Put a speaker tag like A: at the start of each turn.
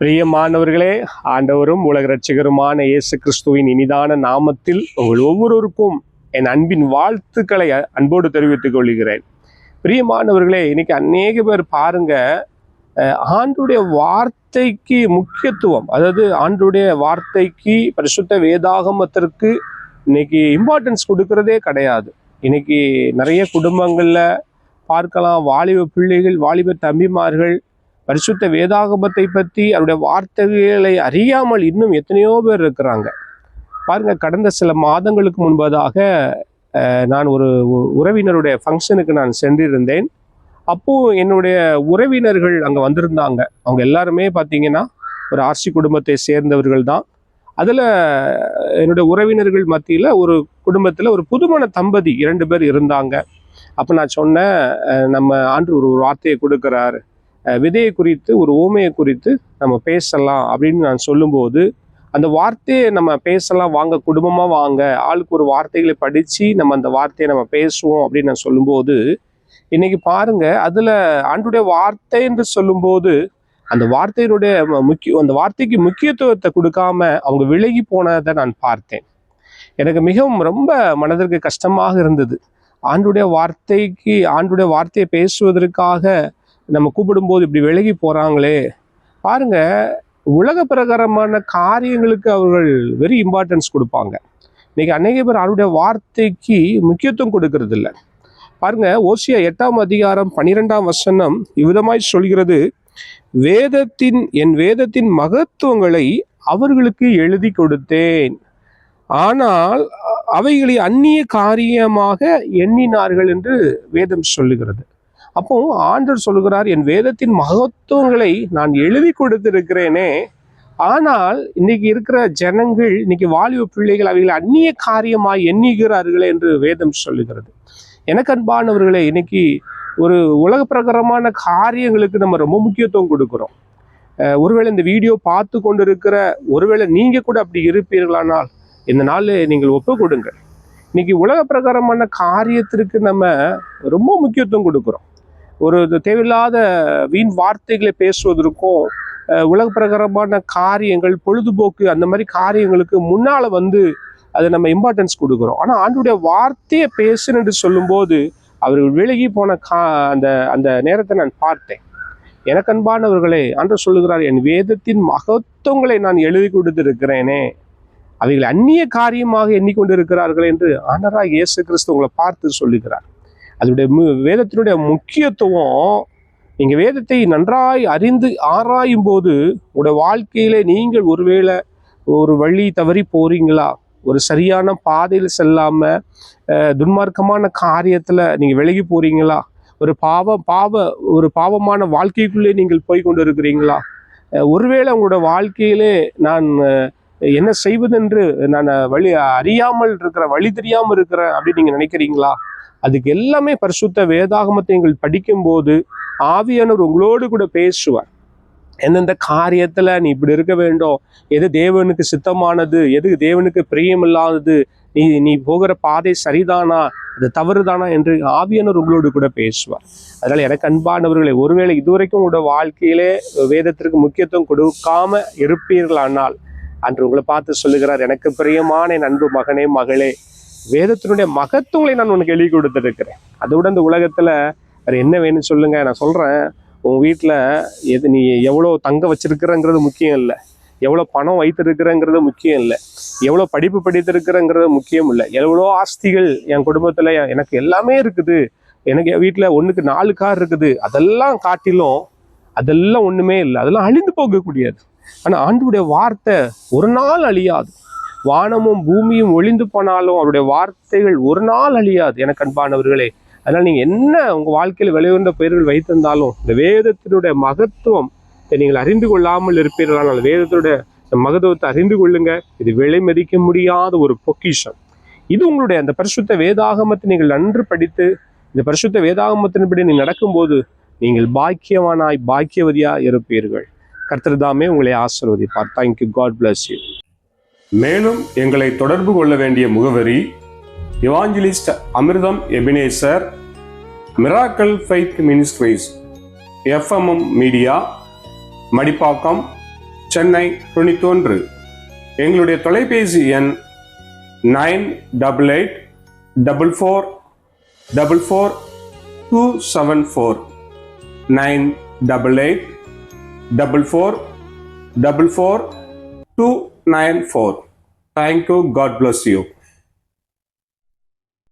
A: பிரியமானவர்களே ஆண்டவரும் உலக ரட்சகருமான இயேசு கிறிஸ்துவின் இனிதான நாமத்தில் உங்கள் ஒவ்வொருவருக்கும் என் அன்பின் வாழ்த்துக்களை அன்போடு தெரிவித்துக் கொள்கிறேன். பிரியமானவர்களே இன்னைக்கு அநேக பேர் பாருங்க ஆண்டுடைய வார்த்தைக்கு முக்கியத்துவம் அதாவது ஆண்டுடைய வார்த்தைக்கு பரிசுத்த வேதாகமத்திற்கு இன்னைக்கு இம்பார்ட்டன்ஸ் கொடுக்கறதே கிடையாது. இன்னைக்கு நிறைய குடும்பங்களில் பார்க்கலாம் வாலிப பிள்ளைகள் வாலிப தம்பிமார்கள் பரிசுத்த வேதாகமத்தை பற்றி அவருடைய வார்த்தைகளை அறியாமல் இன்னும் எத்தனையோ பேர் இருக்கிறாங்க. பாருங்க கடந்த சில மாதங்களுக்கு முன்பதாக நான் ஒரு உறவினருடைய ஃபங்க்ஷனுக்கு நான் சென்றிருந்தேன். அப்போது என்னுடைய உறவினர்கள் அங்கே வந்திருந்தாங்க. அவங்க எல்லாருமே பார்த்தீங்கன்னா ஒரு ஆர்சி குடும்பத்தை சேர்ந்தவர்கள் தான். அதில் என்னுடைய உறவினர்கள் மத்தியில் ஒரு குடும்பத்தில் ஒரு புதுமண தம்பதி இரண்டு பேர் இருந்தாங்க. அப்போ நான் சொன்னேன் நம்ம ஆண்டு ஒரு வார்த்தையை கொடுக்குறாரு. விதையை குறித்து ஒரு ஊமையை குறித்து நம்ம பேசலாம் அப்படின்னு நான் சொல்லும்போது அந்த வார்த்தையை நம்ம பேசலாம் வாங்க குடும்பமாக வாங்க ஆளுக்கு ஒரு வார்த்தைகளை படித்து நம்ம அந்த வார்த்தையை நம்ம பேசுவோம் அப்படின்னு நான் சொல்லும்போது இன்னைக்கு பாருங்க அதில் ஆண்டுடைய வார்த்தை என்று சொல்லும்போது அந்த வார்த்தையினுடைய முக்கிய அந்த வார்த்தைக்கு முக்கியத்துவத்தை கொடுக்காம அவங்க விலகி போனதை நான் பார்த்தேன். எனக்கு மிகவும் ரொம்ப மனதிற்கு கஷ்டமாக இருந்தது. ஆண்டுடைய வார்த்தைக்கு ஆண்டுடைய வார்த்தையை பேசுவதற்காக நம்ம கூப்பிடும்போது இப்படி விலகி போகிறாங்களே பாருங்க உலக பிரகாரமான காரியங்களுக்கு அவர்கள் வெரி இம்பார்ட்டன்ஸ் கொடுப்பாங்க. இன்னைக்கு அநேக பேர் அவருடைய வார்த்தைக்கு முக்கியத்துவம் கொடுக்கறதில்ல. பாருங்க ஓசியா எட்டாம் அதிகாரம் பன்னிரெண்டாம் வசனம் இவ்விதமாய் சொல்கிறது வேதத்தின் என் வேதத்தின் மகத்துவங்களை அவர்களுக்கு எழுதி கொடுத்தேன். ஆனால் அவைகளை அந்நிய காரியமாக எண்ணினார்கள் என்று வேதம் சொல்லுகிறது. அப்போ ஆண்டர் சொல்லுகிறார் என் வேதத்தின் மகத்துவங்களை நான் எழுதி கொடுத்திருக்கிறேனே. ஆனால் இன்னைக்கு இருக்கிற ஜனங்கள் இன்னைக்கு வாலிப பிள்ளைகள் அவைகளை அந்நிய காரியமாய் எண்ணுகிறார்களே என்று வேதம் சொல்லுகிறது. எனக்கு அன்பானவர்களே இன்னைக்கு ஒரு உலக பிரகாரமான காரியங்களுக்கு நம்ம ரொம்ப முக்கியத்துவம் கொடுக்குறோம். ஒருவேளை இந்த வீடியோ பார்த்து கொண்டிருக்கிற ஒருவேளை நீங்கள் கூட அப்படி இருப்பீர்களானால் இந்த நாள் நீங்கள் ஒப்பு கொடுங்கள். இன்னைக்கு உலக பிரகாரமான காரியத்திற்கு நம்ம ரொம்ப முக்கியத்துவம் கொடுக்குறோம். ஒரு இது தேவையில்லாத வீண் வார்த்தைகளை பேசுவதற்கும் உலக பிரகாரமான காரியங்கள் பொழுதுபோக்கு அந்த மாதிரி காரியங்களுக்கு முன்னால் வந்து அதை நம்ம இம்பார்ட்டன்ஸ் கொடுக்குறோம். ஆனால் ஆண்டுடைய வார்த்தையை பேசுன்னு சொல்லும்போது அவர்கள் விலகி போன கா அந்த அந்த நேரத்தை நான் பார்த்தேன். எனக்கு அன்பானவர்களே அன்று சொல்லுகிறார் என் வேதத்தின் மகத்துவங்களை நான் எழுதி கொடுத்திருக்கிறேனே. அவைகள் அந்நிய காரியமாக எண்ணிக்கொண்டிருக்கிறார்கள் என்று ஆனராக இயேசு கிறிஸ்து உங்களை பார்த்து சொல்லுகிறார். அதனுடைய மு- வேதத்தினுடைய முக்கியத்துவம் நீங்கள் வேதத்தை நன்றாய் அறிந்து ஆராயும் போது உடைய வாழ்க்கையிலே நீங்கள் ஒருவேளை ஒரு வழி தவறி போறீங்களா? ஒரு சரியான பாதையில் செல்லாம துன்மார்க்கமான காரியத்துல நீங்க விலகி போறீங்களா? ஒரு பாவ பாவ ஒரு பாவமான வாழ்க்கைக்குள்ளே நீங்கள் போய் கொண்டு இருக்கிறீங்களா ஒருவேளை உங்களோட வாழ்க்கையிலே நான் என்ன செய்வதென்று நான் வழி அறியாமல் இருக்கிற வழி தெரியாமல் இருக்கிறேன் அப்படின்னு நீங்க நினைக்கிறீங்களா? அதுக்கு எல்லாமே பரிசுத்த வேதாகமத்தை நீங்கள் படிக்கும்போது ஆவியானவர் உங்களோடு கூட பேசுவார். எந்தெந்த காரியத்தில் நீ இப்படி இருக்க வேண்டும் எது தேவனுக்கு சித்தமானது எது தேவனுக்கு பிரியமில்லாதது நீ நீ போகிற பாதை சரிதானா அது தவறுதானா என்று ஆவியானவர் உங்களோடு கூட பேசுவார். அதனால் எனக்கு அன்பானவர்களை ஒருவேளை இதுவரைக்கும் உங்களோட வாழ்க்கையிலே வேதத்திற்கு முக்கியத்துவம் கொடுக்காம இருப்பீர்களானால் அன்று உங்களை பார்த்து சொல்லுகிறார் எனக்கு பிரியமான என் அன்பு மகனே மகளே வேதத்தினுடைய மகத்துவங்களை நான் உனக்கு எழுதி கொடுத்துருக்கிறேன். அதோட இந்த உலகத்தில் வேற என்ன வேணும்னு சொல்லுங்க நான் சொல்கிறேன் உன் வீட்டில் எது நீ எவ்வளோ தங்க வச்சிருக்கிறங்கிறது முக்கியம் இல்லை. எவ்வளோ பணம் வைத்திருக்கிறங்கிறது முக்கியம் இல்லை. எவ்வளோ படிப்பு படித்திருக்கிறங்கிறது முக்கியம் இல்லை. எவ்வளோ ஆஸ்திகள் என் குடும்பத்தில் எனக்கு எல்லாமே இருக்குது. எனக்கு என் வீட்டில் ஒன்றுக்கு நாலு கார் இருக்குது. அதெல்லாம் காட்டிலும் அதெல்லாம் ஒன்றுமே இல்லை. அதெல்லாம் அழிந்து போகக்கூடியது. ஆனால் ஆண்டுடைய வார்த்தை ஒரு நாள் அழியாது. வானமும் பூமியும் ஒளிந்து போனாலும் அவருடைய வார்த்தைகள் ஒரு நாள் அழியாது எனக்கு அன்பானவர்களே. அதனால் நீங்கள் என்ன உங்கள் வாழ்க்கையில் விளைவுண்ட பெயர்கள் வைத்திருந்தாலும் இந்த வேதத்தினுடைய மகத்துவம் நீங்கள் அறிந்து கொள்ளாமல் இருப்பீர்களானால் வேதத்தினுடைய மகத்துவத்தை அறிந்து கொள்ளுங்க. இது விலை மதிக்க முடியாத ஒரு பொக்கிஷம். இது உங்களுடைய அந்த பரிசுத்த வேதாகமத்தை நீங்கள் நன்று படித்து இந்த பரிசுத்த வேதாகமத்தின்படி நீங்கள் நடக்கும்போது நீங்கள் பாக்கியவானாய் பாக்கியவதியாக இருப்பீர்கள். கர்த்தர் தாமே உங்களை ஆசிர்வதிப்பார். தேங்க்யூ காட் பிளஸ் யூ மேலும் எங்களை தொடர்பு கொள்ள வேண்டிய முகவரி evangelist Amirtham Ebenezer miracle faith ministries FMM media Madipakkam Chennai தொண்ணூத்தொன்று. எங்களுடைய தொலைபேசி எண் nine double eight double four double four two seven four. Nine double eight double four double four two nine four thank you God bless you